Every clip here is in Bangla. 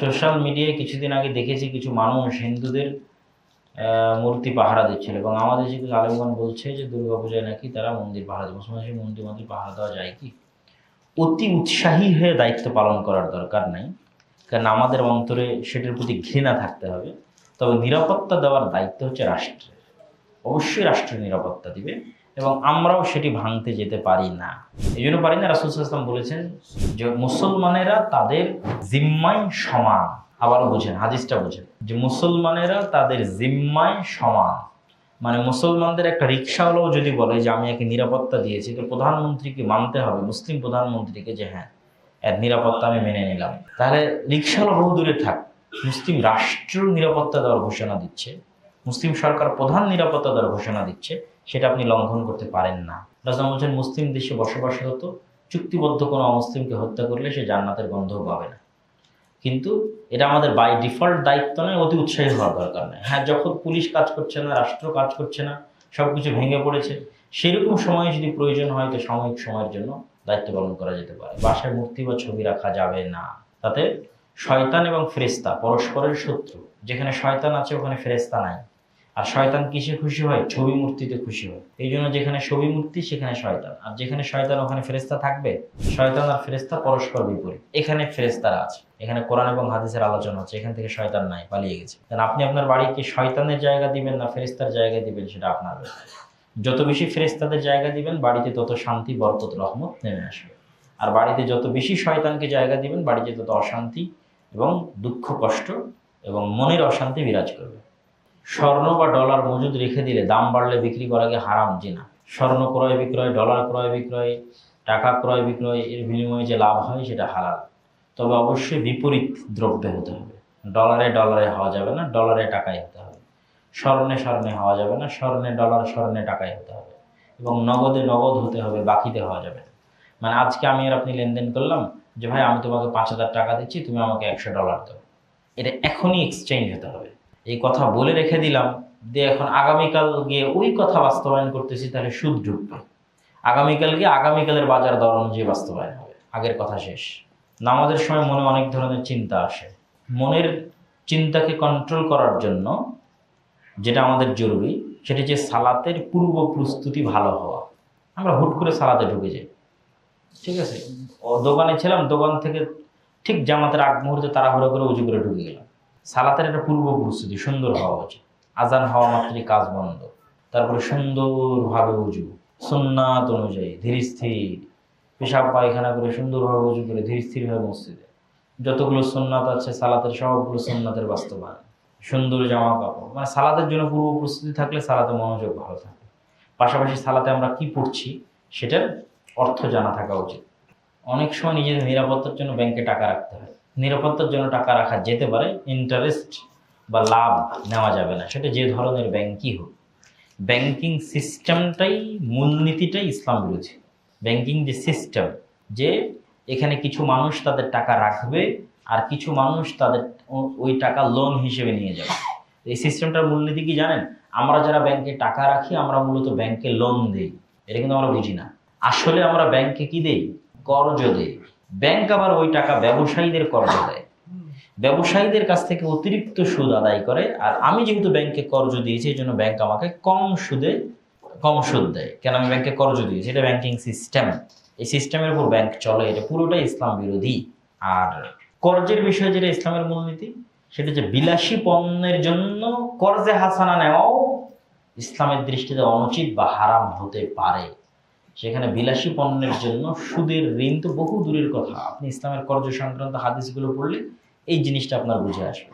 সোশ্যাল মিডিয়ায় কিছুদিন আগে দেখেছি কিছু মানুষ হিন্দুদের মূর্তি পাহারা দিচ্ছিল এবং আমাদের দেশে কিছু বলছে যে দুর্গাপূজায় নাকি তারা মন্দির পাহারা দেয়। মুসলমানের মন্দির মন্দির পাহারা দেওয়া যায় কি? অতি উৎসাহী হয়ে দায়িত্ব পালন করার দরকার নেই, কারণ আমাদের অন্তরে সেটার প্রতি ঘৃণা থাকতে হবে। তবে নিরাপত্তা দেওয়ার দায়িত্ব হচ্ছে রাষ্ট্রের। অবশ্যই রাষ্ট্র নিরাপত্তা দিবে। এবং আমরাও সেটি ভাঙতে যেতে পারি না। এই জন্য পারি না, রাসুল ইসলাম বলেছেন যে মুসলমানেরা তাদের জিম্মাই সমান। আবারও বুঝেন, হাদিসটা বুঝেন। যে মুসলমানেরা তাদের জিম্মায় সমান। মানে মুসলমানদের একটা রিক্সাওয়ালাও যদি বলে যে আমি একে নিরাপত্তা দিয়েছি, তো প্রধানমন্ত্রীকে মানতে হবে, মুসলিম প্রধানমন্ত্রীকে যে হ্যাঁ এর নিরাপত্তা আমি মেনে নিলাম। তাহলে রিক্সাওয়ালা বহু দূরে থাক। মুসলিম রাষ্ট্র নিরাপত্তা দেওয়ার ঘোষণা দিচ্ছে, মুসলিম সরকার প্রধান নিরাপত্তা দেওয়ার ঘোষণা দিচ্ছে। সেটা আপনি লঙ্ঘন করতে পারেন না। রাজা বলছেন, মুসলিম দেশে বসবাসরত চুক্তিবদ্ধ কোনো অমুসলিমকে হত্যা করলে সে জান্নাতের গন্ধও পাবে না। কিন্তু এটা আমাদের বাই ডিফল্ট দায়িত্ব নয়, অতি উৎসাহী হওয়ার দরকার নেই হ্যাঁ যখন পুলিশ কাজ করছে না, রাষ্ট্র কাজ করছে না সব কিছু ভেঙে পড়েছে, সেরকম সময়ে যদি প্রয়োজন হয় তো সাময়িক সময়ের জন্য দায়িত্ব পালন করা যেতে পারে। বাসায় মূর্তি বা ছবি রাখা যাবে না। তাতে শয়তান এবং ফেরেস্তা পরস্পরের শত্রু, যেখানে শয়তান আছে, ওখানে ফেরেস্তা নাই। আর শয়তান কিসে খুশি হয়? ছবি মূর্তিতে খুশি হয়। এই জন্য যেখানে ছবি মূর্তি, সেখানে শয়তান। আর যেখানে শয়তান, ওখানে ফেরেস্তা থাকবে, শয়তান আর ফেরেস্তা পরস্পর বিপরীত। এখানে ফেরেস্তারা আছে। এখানে কোরআন এবং হাদিসের আলোচনা হচ্ছে। এখান থেকে শয়তান নাই, পালিয়ে গেছে। কারণ আপনি আপনার বাড়িকে শয়তানের জায়গা দিবেন না ফেরেস্তার জায়গা দিবেন, সেটা আপনার যত বেশি ফেরেস্তাদের জায়গা দিবেন, বাড়িতে তত শান্তি, বরকত, রহমত নেমে আসবে। আর বাড়িতে যত বেশি শয়তানকে জায়গা দিবেন, বাড়িতে তত অশান্তি এবং দুঃখ, কষ্ট এবং মনের অশান্তি বিরাজ করবে। স্বর্ণ বা ডলার মজুদ রেখে দিলে দাম বাড়লে বিক্রি করা করাকে হারাম? জিনা স্বর্ণ ক্রয় বিক্রয়, ডলার ক্রয় বিক্রয়, টাকা ক্রয় বিক্রয়, এর বিনিময়ে যে লাভ হয় সেটা হারাল তবে অবশ্যই বিপরীত দ্রব্যে হতে হবে। ডলারে ডলারে হওয়া যাবে না, ডলারে টাকায় হতে হবে। স্বর্ণে স্বর্ণে হওয়া যাবে না, স্বর্ণে ডলার, স্বর্ণে টাকায় হতে হবে। এবং নগদে নগদ হতে হবে, বাকিতে হওয়া যাবে না। মানে আজকে আমি আর আপনি লেনদেন করলাম যে, ভাই, আমি তোমাকে পাঁচ হাজার টাকা দিচ্ছি, তুমি আমাকে একশো ডলার দাও। এটা এখনই এক্সচেঞ্জ হতে হবে। এই কথা বলে রেখে দিলাম। দিয়ে এখন আগামীকাল গিয়ে ওই কথা বাস্তবায়ন করতেছি, তাহলে সুদ ঢুকবে আগামীকাল গিয়ে আগামীকালের বাজার দর অনুযায়ী বাস্তবায়ন হবে। আগের কথা শেষ। নামাজের সময় মনে অনেক ধরনের চিন্তা আসে। মনের চিন্তাকে কন্ট্রোল করার জন্য যেটা আমাদের জরুরি, সেটা যে সালাতের পূর্ব প্রস্তুতি ভালো হওয়া। আমরা হুট করে সালাতে ঢুকে যাই। ঠিক আছে? দোকানে ছিলাম, দোকান থেকে ঠিক জামাতের আগ মুহূর্তে তাড়াহুড়ো করে উজু করে ঢুকে গেলাম। সালাতের একটা পূর্ব প্রস্তুতি সুন্দর হওয়া উচিত। আজান হওয়া মাত্রই কাজ বন্ধ। তারপরে সুন্দরভাবে উজু। সুন্নাত অনুযায়ী ধীর স্থির। পেশাব পায়খানা করে সুন্দরভাবে উজু করে ধীর স্থিরভাবে মসজিদে। যতগুলো সুন্নাত আছে, সালাতের সবগুলো সুন্নাতের বাস্তবায়ন। সুন্দর জামা কাপড়। মানে সালাতের জন্য পূর্ব প্রস্তুতি থাকলে সালাতে মনোযোগ ভালো থাকে। পাশাপাশি সালাতে আমরা কি পড়ছি, সেটার অর্থ জানা থাকা উচিত। অনেক সময় নিজেদের নিরাপত্তার জন্য ব্যাংকে টাকা রাখতে হয়। নিরাপত্তার জন্য টাকা রাখা যেতে পারে ইন্টারেস্ট বা লাভ নেওয়া যাবে না। সেটা যে ধরনের ব্যাংকই হোক। ব্যাংকিং সিস্টেমটাই মূলনীতিটাই ইসলাম বিরোধী ব্যাংকিং যে সিস্টেম যে এখানে কিছু মানুষ তাদের টাকা রাখবে আর কিছু মানুষ তাদের ওই টাকা লোন হিসেবে নিয়ে যাবে। এই সিস্টেমটার মূলনীতি কি জানেন? আমরা যারা ব্যাংকে টাকা রাখি, আমরা মূলত ব্যাংকে লোন দিই। এটা কিন্তু আমরা বুঝি না। আসলে আমরা ব্যাংকে কি দেই? কর্জ দেই। ব্যাংক আবার ওই টাকা ব্যবসায়ীদের কর্জ দেয় ব্যবসায়ীদের কাছ থেকে অতিরিক্ত সুদ আদায় করে, আর আমি যেহেতু ব্যাংকে কর্জ দিয়েছি, এই জন্য ব্যাংক আমাকে কম সুদে, কম সুদ দেয়। কেন আমি ব্যাংকে কর্জ দিয়েছি? এটা ব্যাংকিং সিস্টেম। এই সিস্টেমের উপর ব্যাংক চলে, এটা পুরোটাই ইসলাম বিরোধী। আর কর্জের বিষয়ে যেটা ইসলামের মূলনীতি, সেটা যে বিলাসী পণ্যের জন্য কর্জে হাসানা নেওয়াও ইসলামের দৃষ্টিতে অনুচিত বা হারাম হতে পারে। সেখানে বিলাসী পণ্যের জন্য সুদের ঋণ তো বহু দূরের কথা। আপনি ইসলামের কর্জ সংক্রান্ত হাদিসগুলো পড়লে এই জিনিসটা আপনার বুঝে আসবে।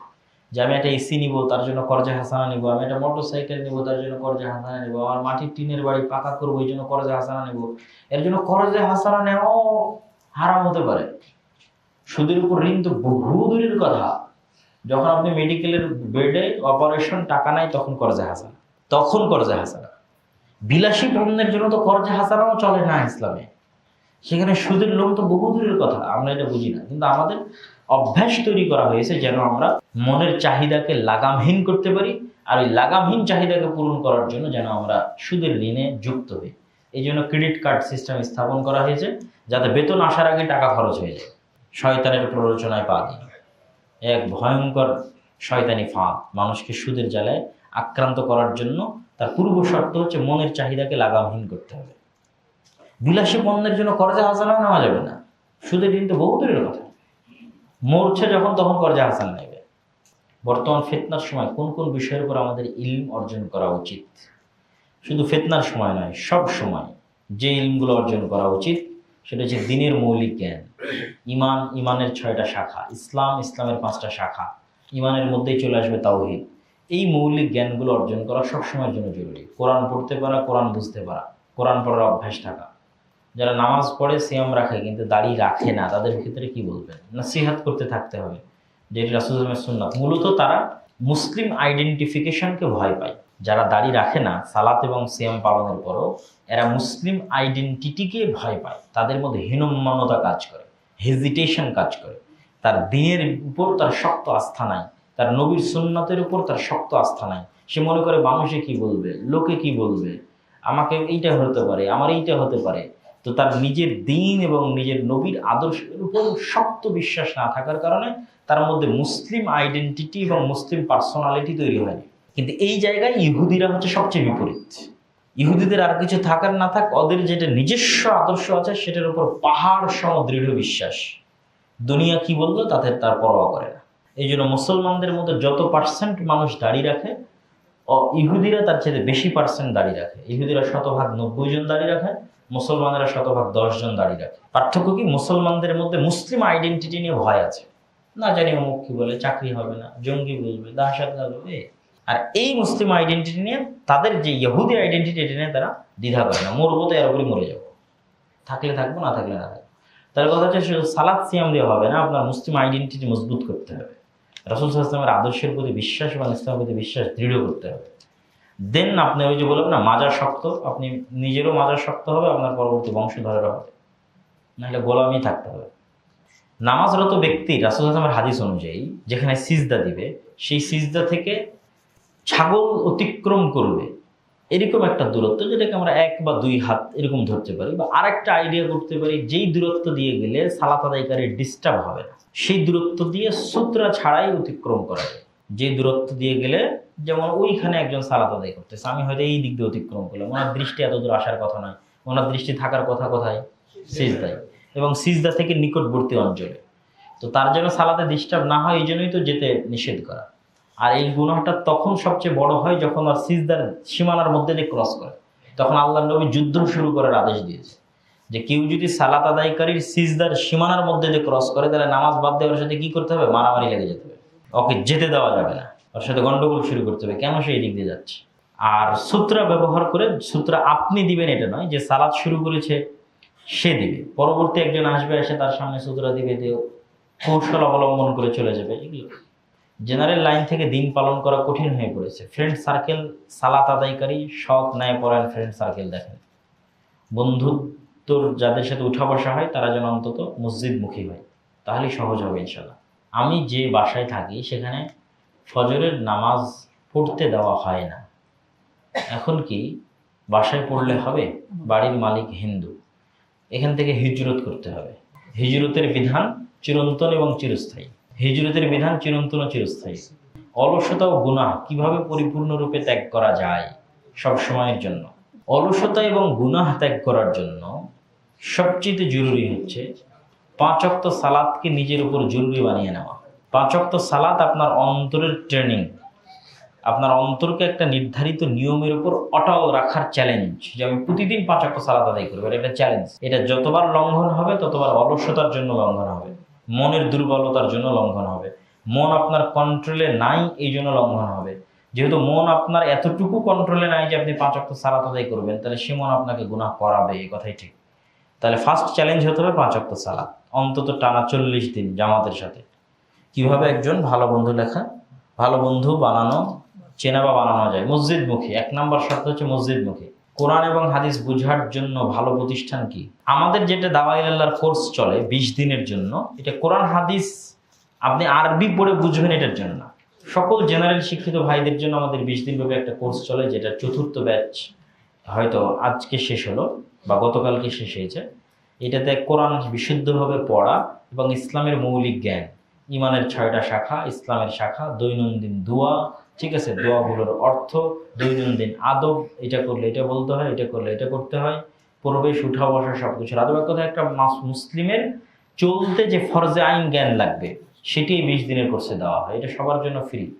যে আমি একটা এসি নিব, তার জন্য কর্জা হাসানা নিব, আমি একটা মোটর সাইকেল নিব, তার জন্য কর্জা হাসানা নিব, আমার মাটির টিনের বাড়ি পাকা করব, এই জন্য কর্জা হাসানা নিব। এর জন্য কর্জা হাসানা নেওয়াও হারাম হতে পারে। সুদের উপর ঋণ তো বহু দূরের কথা। যখন আপনি মেডিকেলের বেডে অপারেশন টাকা নাই, তখন কর্জা হাসানা। তখন কর্জা হাসানা। বিলাসী পণ্যের জন্য তো কর্জা হাসানাও চলে না ইসলামে। সেখানে সুদের লোন তো বহু দূরের কথা, আমরা এটা বুঝি না। কিন্তু আমাদের অভ্যাস তৈরি করা হয়েছে যেন আমরা মনের চাহিদাকে লাগামহীন করতে পারি, আর ওই লাগামহীন চাহিদাকে পূরণ করার জন্য যেন আমরা সুদের ঋণে যুক্ত হই। এই জন্য ক্রেডিট কার্ড সিস্টেম স্থাপন করা হয়েছে, যাতে বেতন আসার আগে টাকা খরচ হয়ে যায়। শয়তানের প্ররোচনায় পা দিই এক ভয়ঙ্কর শয়তানি ফাঁদ। মানুষকে সুদের জ্বালায় আক্রান্ত করার জন্য তার পূর্ব শর্ত হচ্ছে মনের চাহিদাকে লাগামহীন করতে হবে। বিলাসী পণ্যের জন্য করজা হাসানা নেওয়া যাবে না। সুদের ঋণ তো বহু দূরের কথা। মরছে যখন, তখন করজা হাসান নেবে। বর্তমান ফেতনার সময় কোন কোন বিষয়ের উপর আমাদের ইলম অর্জন করা উচিত? শুধু ফেতনার সময় নয়, সব সময় যে ইলমগুলো অর্জন করা উচিত, সেটা হচ্ছে দিনের মৌলিক জ্ঞান। ইমান, ইমানের ছয়টা শাখা। ইসলাম, ইসলামের পাঁচটা শাখা। ইমানের মধ্যেই চলে আসবে তাওহিদ। এই মৌলিক জ্ঞানগুলো অর্জন করা সবসময়ের জন্য জরুরি। কোরআন পড়তে পারা, কোরআন বুঝতে পারা। কোরআন পড়ার অভ্যাস থাকা। যারা নামাজ পড়ে সিয়াম রাখে, কিন্তু দাড়ি রাখে না, তাদের ক্ষেত্রে কি বলবেন? নসিহাত করতে থাকতে হবে, যেটি রাসুলের সুন্নাত মূলত তারা মুসলিম আইডেন্টিফিকেশনকে ভয় পায়। যারা দাড়ি রাখে না, সালাত এবং সিয়াম পালনের পরও এরা মুসলিম আইডেন্টিটিকে ভয় পায়। তাদের মধ্যে হীনম্মানতা কাজ করে, হেজিটেশন কাজ করে। তার দিনের উপর তার শক্ত আস্থা নাই। তার নবীর সুন্নতের উপর তার শক্ত আস্থা নাই। সে মনে করে, মানুষে কি বলবে? লোকে কি বলবে? আমাকে এইটা হতে পারে, আমার এইটা হতে পারে। তো তার নিজের দিন এবং নিজের নবীর আদর্শের উপর শক্ত বিশ্বাস না থাকার কারণে তার মধ্যে মুসলিম আইডেন্টিটি এবং মুসলিম পার্সোনালিটি তৈরি হয়নি। কিন্তু এই জায়গায় ইহুদিরা হচ্ছে সবচেয়ে বিপরীত। ইহুদিদের আর কিছু থাকার না থাক, ওদের যেটা নিজস্ব আদর্শ আছে, সেটার উপর পাহাড় সম দৃঢ় বিশ্বাস। দুনিয়া কি বলল? তাতে তার পরোয়া করে না। এই জন্য মুসলমানদের মধ্যে যত পার্সেন্ট মানুষ দাঁড়িয়ে রাখে ইহুদিরা তার চেয়ে বেশি পার্সেন্ট দাঁড়িয়ে রাখে। ইহুদিরা শতভাগ নব্বই জন দাঁড়িয়ে রাখে, মুসলমানেরা শতভাগ দশ জন দাড়ি রাখে। পার্থক্য কি? মুসলমানদের মধ্যে মুসলিম আইডেন্টিটি নিয়ে ভয় আছে। না জানি অমুক কি বলে, চাকরি হবে না, জঙ্গি বলবে দাহসাত বলবে আর এই মুসলিম আইডেন্টিটি নিয়ে তাদের যে ইহুদি আইডেন্টিটি নিয়ে তারা দ্বিধা করে না। মরবো তো এর উপরই মরে যাব। থাকলে থাকব, না থাকলে না থাকব। তার কথা হচ্ছে সালাদ সিয়াম দিয়ে হবে না, আপনার মুসলিম আইডেন্টিটি মজবুত করতে হবে। রসুল ইসলামের আদর্শের প্রতি বিশ্বাস এবং ইসলামের প্রতি বিশ্বাস দৃঢ় করতে হবে। দেন আপনি ওই যে বললেন না মাজা শক্ত, আপনি নিজেরও মাজা শক্ত হবে, আপনার পরবর্তী বংশধরেরও হবে। নাহলে গোলামি থাকতে হবে। নামাজরত ব্যক্তি, রাসুল আসলামের হাদিস অনুযায়ী, যেখানে সিজদা দিবে, সেই সিজদা থেকে ছাগল অতিক্রম করবে। এরকম একটা দূরত্ব যেটাকে আমরা এক বা দুই হাত এরকম ধরতে পারি বা আরেকটা আইডিয়া করতে পারি, যেই দূরত্ব দিয়ে গেলে সালাত আদায়কারী ডিস্টার্ব হবে না। সেই দূরত্ব দিয়ে সূত্রা ছাড়াই অতিক্রম করা যায়। যে দূরত্ব দিয়ে গেলে যেমন ওইখানে একজন সালাত আদায় করতেছে, আমি হয়তো এই দিক দিয়ে অতিক্রম করলাম, ওনার দৃষ্টি এত দূর আসার কথা নয়, ওনার দৃষ্টি থাকার কথা কোথায়? সিজদায়। এবং সিজদা থেকে নিকটবর্তী অঞ্চলে। তো তার জন্য সালাতে ডিস্টার্ব না হয়, এই জন্যই তো যেতে নিষেধ করা। আর এই গুনাহটা তখন সবচেয়ে বড় হয় যখন আর সিজদার সীমানার মধ্যে দিয়ে ক্রস করে। তখন আল্লাহ নবী যুদ্ধ শুরু করার আদেশ দিয়েছে যে কেউ যদি সালাত আদায়কারীর সিজদার সীমানার মধ্যে দিয়ে ক্রস করে, তাহলে নামাজ বাদ দেওয়ার সাথে কি করতে হবে? মারামারি লেগে যেতে হবে। ওকে যেতে দেওয়া যাবে না। ওর সাথে গন্ডগোল শুরু করতে হবে। কেন সে এই দিক দিয়ে যাচ্ছে? আর সূত্রা ব্যবহার করে, সূত্রা আপনি দিবেন এটা নয় যে সালাদ শুরু করেছে সে দিবে। পরবর্তী একজন আসবে, এসে তার সামনে সূত্রা দিবে দিয়ে কৌশল অবলম্বন করে চলে যাবে। এগুলো জেনারেল লাইন থেকে দিন পালন করা কঠিন হয়ে পড়েছে। ফ্রেন্ড সার্কেল সালাত আদায়কারী, সৎ ন্যায় পরায়ণ ফ্রেন্ড সার্কেল দেখেন। বন্ধুত্বর যাদের সাথে উঠা বসা হয়, তারা যেন অন্তত মসজিদমুখী হয়। তাহলেই সহজ হবে ইনশাল্লাহ আমি যে বাসায় থাকি, সেখানে ফজরের নামাজ পড়তে দেওয়া হয় না। এখন কি বাসায় পড়লে হবে? বাড়ির মালিক হিন্দু। এখান থেকে হিজরত করতে হবে। হিজরতের বিধান চিরন্তন এবং চিরস্থায়ী। হিজরতের বিধান চিরন্তন চিরস্থায়ী। অলসতা ও গুনাহ কীভাবে পরিপূর্ণরূপে ত্যাগ করা যায়? সব সময়ের জন্য। অলসতা এবং গুনাহ ত্যাগ করার জন্য সবচেয়ে জরুরি হচ্ছে পাঁচক্ত সালাদকে নিজের উপর জরুরি বানিয়ে নেওয়া। পাঁচক্ত সালাদ আপনার অন্তরের ট্রেনিং। আপনার অন্তরকে একটা নির্ধারিত নিয়মের উপর অটল রাখার চ্যালেঞ্জ। যে আমি প্রতিদিন পাঁচক্ত সালাদ আদায় করব, এটা চ্যালেঞ্জ। এটা যতবার লঙ্ঘন হবে, ততবার অলসতার জন্য লঙ্ঘন হবে। মনের দুর্বলতার জন্য লঙ্ঘন হবে। মন আপনার কন্ট্রোলে নাই, এই জন্য লঙ্ঘন হবে। যেহেতু মন আপনার এতটুকু কন্ট্রোলে নাই যে আপনি পাঁচ অক্ট সালাত আদায় করবেন, তাহলে সে মন আপনাকে গুনাহ করাবে, এই কথাই ঠিক। তাহলে ফার্স্ট চ্যালেঞ্জ হতে হবে পাঁচ অক্ট সালাত, অন্তত টানা চল্লিশ দিন জামাতের সাথে। কীভাবে একজন? ভালো বন্ধু লেখা, ভালো বন্ধু বানানো, চেনা বা বানানো যায়। মসজিদমুখী, এক নম্বর শর্ত হচ্ছে মসজিদমুখী। কোরআন এবং হাদিস বুঝার জন্য ভালো প্রতিষ্ঠান কি? আমাদের যেটা দাওয়াই আল্লাহর কোর্স চলে বিশ দিনের জন্য, এটা কোরআন, হাদিস, আপনি আরবি পড়ে বুঝবেন এটার জন্য সকল জেনারেল শিক্ষিত ভাইদের জন্য আমাদের বিশ দিন ব্যাপী একটা কোর্স চলে, যেটা চতুর্থ ব্যাচ হয়তো আজকে শেষ হলো বা গতকালকে শেষ হয়েছে। এটাতে কোরআন বিশুদ্ধভাবে পড়া এবং ইসলামের মৌলিক জ্ঞান, ইমানের ছয়টা শাখা, ইসলামের শাখা, দৈনন্দিন দোয়া ঠিক আছে? দোয়াগুলোর অর্থ দৈনন্দিন আদব, এটা করলে এটা বলতে হয়, এটা করলে এটা করতে হয়। প্রবেশ, উঠা, বসা সব কিছু আদব। এক কথা একটা মাস- মুসলিমের চলতে যে ফরজে আইন জ্ঞান লাগবে, সেটি বিশ দিনের কোর্সে দেওয়া হয়। এটা সবার জন্য ফ্রি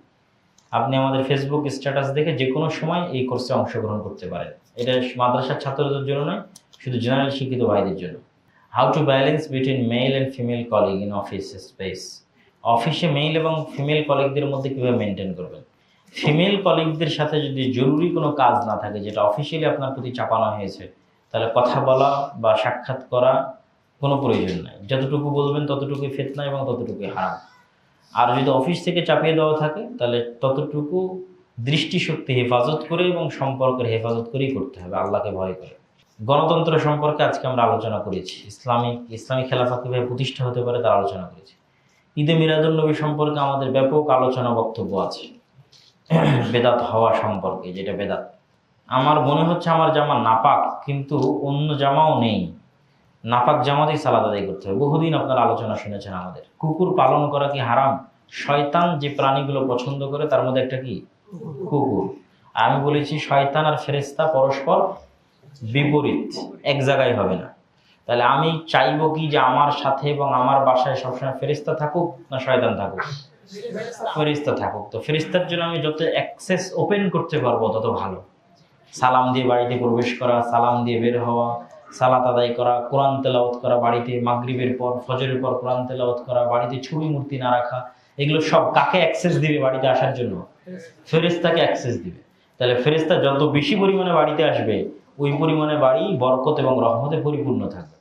আপনি আমাদের ফেসবুক স্ট্যাটাস দেখে যে কোনো সময় এই কোর্সে অংশগ্রহণ করতে পারেন। এটা মাদ্রাসার ছাত্রদের জন্য নয়, শুধু জেনারেল শিক্ষিত ভাইদের জন্য। How to balance between male and female colleague in office space অফিসে মেল এবং ফিমেল কলিগদের মধ্যে কীভাবে মেনটেন করবেন? ফিমেল কলিগদের সাথে যদি জরুরি কোনো কাজ না থাকে, যেটা অফিসিয়ালি আপনার প্রতি চাপানো হয়েছে, তাহলে কথা বলা বা সাক্ষাৎ করা কোনো প্রয়োজন নাই। যতটুকু বলবেন ততটুকুই ফেতনা এবং ততটুকুই হারাম। আর যদি অফিস থেকে চাপিয়ে দেওয়া থাকে, তাহলে ততটুকু দৃষ্টিশক্তি হেফাজত করে এবং সম্পর্কের হেফাজত করেই করতে হবে, আল্লাহকে ভয় করে। গণতন্ত্র সম্পর্কে আজকে আমরা আলোচনা করেছি। ইসলামিক ইসলামী খেলাফা কীভাবে প্রতিষ্ঠা হতে পারে তার আলোচনা করেছি। ঈদে মিরাদুল নবী সম্পর্কে আমাদের ব্যাপক আলোচনা বক্তব্য আছে। বেদাত হওয়া সম্পর্কে, যেটা বেদাত। আমার মনে হচ্ছে আমার জামা নাপাক, কিন্তু অন্য জামাও নেই। নাপাক জামাতেই সালাদ আদায় করতে হবে। বহুদিন আপনারা আলোচনা শুনেছেন আমাদের। কুকুর পালন করা কি হারাম? শয়তান যে প্রাণীগুলো পছন্দ করে, তার মধ্যে একটা কি? কুকুর। আমি বলেছি শয়তান আর ফেরেস্তা পরস্পর বিপরীত, এক জায়গায় হবে না। তাহলে আমি চাইব কি যে আমার সাথে এবং আমার বাসায় সবসময় ফেরিস্তা থাকুক না শয়তান থাকুক? ফেরিস্তা থাকুক। তো ফেরিস্তার জন্য আমি যত অ্যাক্সেস ওপেন করতে পারব, তত ভালো। সালাম দিয়ে বাড়িতে প্রবেশ করা, সালাম দিয়ে বের হওয়া, সালাত আদায় করা, কোরআন তেলাওয়াত করা বাড়িতে, মাগরিবের পর, ফজরের পর কোরআন তেলাওয়াত করা, বাড়িতে ছবি মূর্তি না রাখা, এগুলো সব কাকে অ্যাক্সেস দিবে বাড়িতে আসার জন্য? ফেরেস্তাকে অ্যাক্সেস দিবে। তাহলে ফেরেস্তা যত বেশি পরিমাণে বাড়িতে আসবে, ওই পরিমাণে বাড়ি বরকত এবং রহমতে পরিপূর্ণ থাকবে।